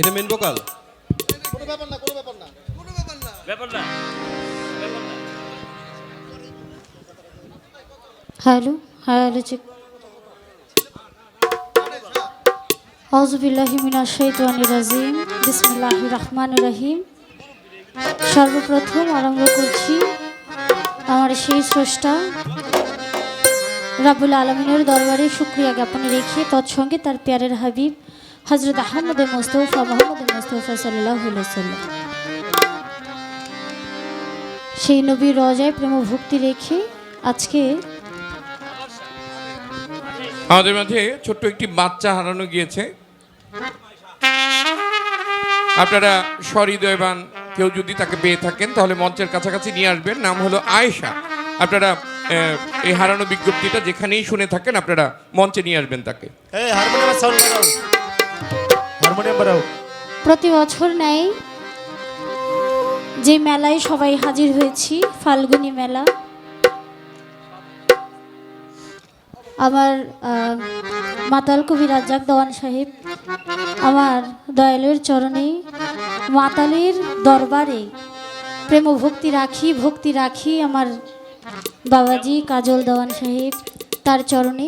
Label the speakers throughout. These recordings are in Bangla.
Speaker 1: এটা মেন ভোকাল
Speaker 2: কোনো ব্যাপার না কোনো ব্যাপার না। কোনো ব্যাপার না।
Speaker 3: ব্যাপার না
Speaker 4: হ্যালো হ্যালো চেক আউজুবিল্লাহি মিনাশ শাইতানির রাজিম। বিসমিল্লাহির রহমানির রহিম। সর্বপ্রথম আরম্ভ করছি আমার সেই স্রষ্টা রাবুল আলমিনের দরবারে শুক্রিয়া জ্ঞাপনে রেখে তৎসঙ্গে তার প্যারের হাবিব হজরত আহমদ মোস্তফা মোহাম্মদ মোস্তফা সাল্লাহ সাল্লাম সেই নবীর রজায় প্রেম ভক্তি রেখে আজকে
Speaker 5: আমাদের মাঝে ছোট্ট একটি বাচ্চা হারানো গিয়েছে। আপনারা সহৃদয়বান কেউ যদি তাকে পেয়ে থাকেন তাহলে মঞ্চের কাছাকাছি নিয়ে আসবেন। নাম হলো আয়েশা। আপনারা আহ, এই হারানো বিজ্ঞপ্তিটা যেখানেই শুনে থাকেন আপনারা মঞ্চে নিয়ে আসবেন তাকে।
Speaker 2: এই হারমোনিয়াম বাড়াও
Speaker 4: প্রতি বছর নেয় যে মেলায় সবাই হাজির হয়েছি, ফাল্গুনি মেলা। আমার মাতাল কবি রাজ্জাক দেওয়ান সাহেব আমার দয়ালের চরণে, মাতালের দরবারে প্রেম ভক্তি রাখি ভক্তি রাখি আমার বাবাজি কাজল দেওয়ান সাহেব তার চরণে।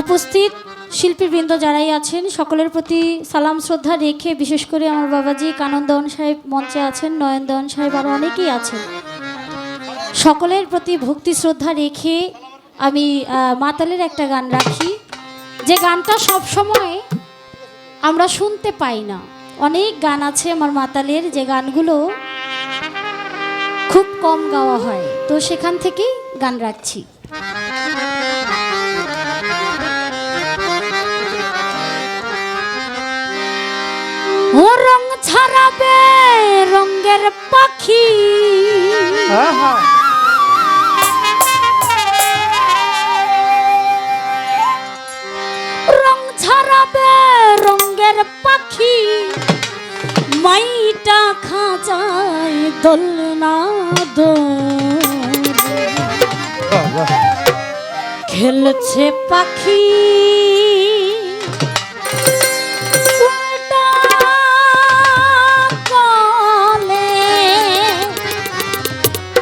Speaker 4: উপস্থিত শিল্পীবৃন্দ যারাই আছেন, সকলের প্রতি সালাম, শ্রদ্ধা রেখে বিশেষ করে আমার বাবাজি কানন্দন সাহেব মঞ্চে আছেন নয়নদন সাহেব আরও অনেকেই আছেন। সকলের প্রতি ভক্তি, শ্রদ্ধা রেখে আমি মাতালের একটা গান রাখি। যে গানটা সব সময় আমরা শুনতে পাই না। অনেক গান আছে আমার মাতালের যে গানগুলো খুব কম গাওয়া হয়। তো সেখান থেকেই গান রাখছি। মাইটা খাঁচায় দোলনা দোল খেলছে পাখি।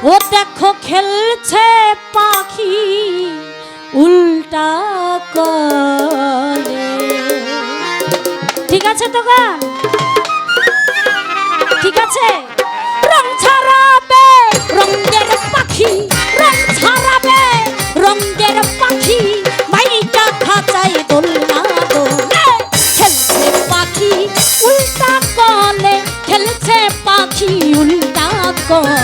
Speaker 4: ও দেখো খেলছে পাখি উল্টা কলে ঠিক আছে তো গান? আছে। রং ছাড়াবে রঙের পাখি, রং ছাড়াবে রঙের পাখি। ভাইটা খাঁচায় দোলনা দোলে খেলছে পাখি, উল্টা কলে খেলছে পাখি, উল্টা কলে।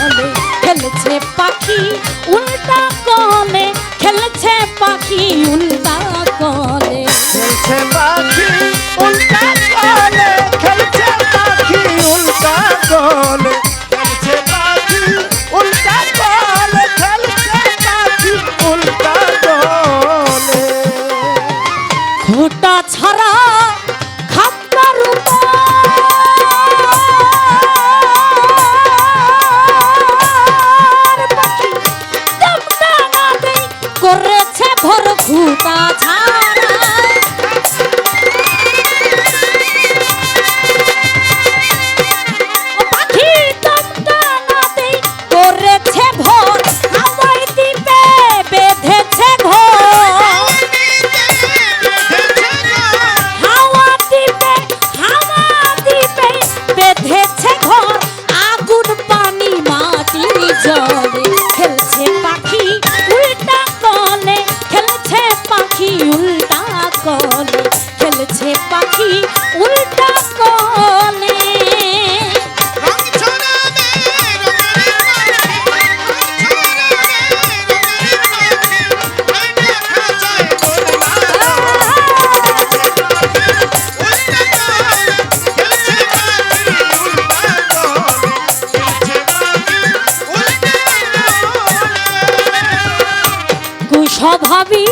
Speaker 4: স্বভাবই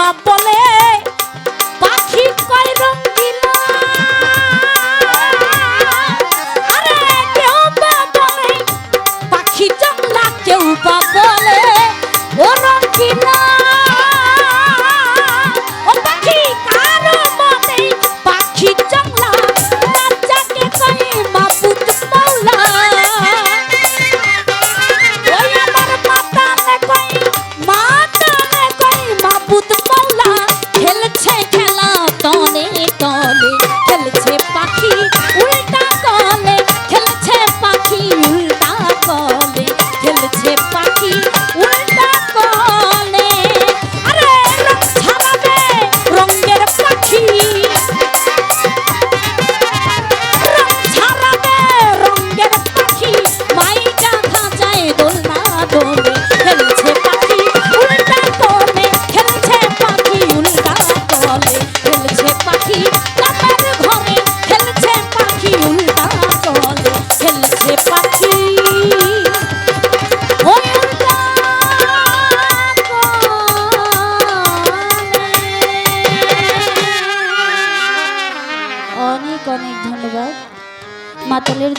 Speaker 4: papo.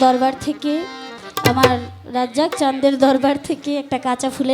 Speaker 4: দরবার থেকে আমার রাজ্জাক চাঁদের দরবার থেকে একটা কাঁচা ফুলের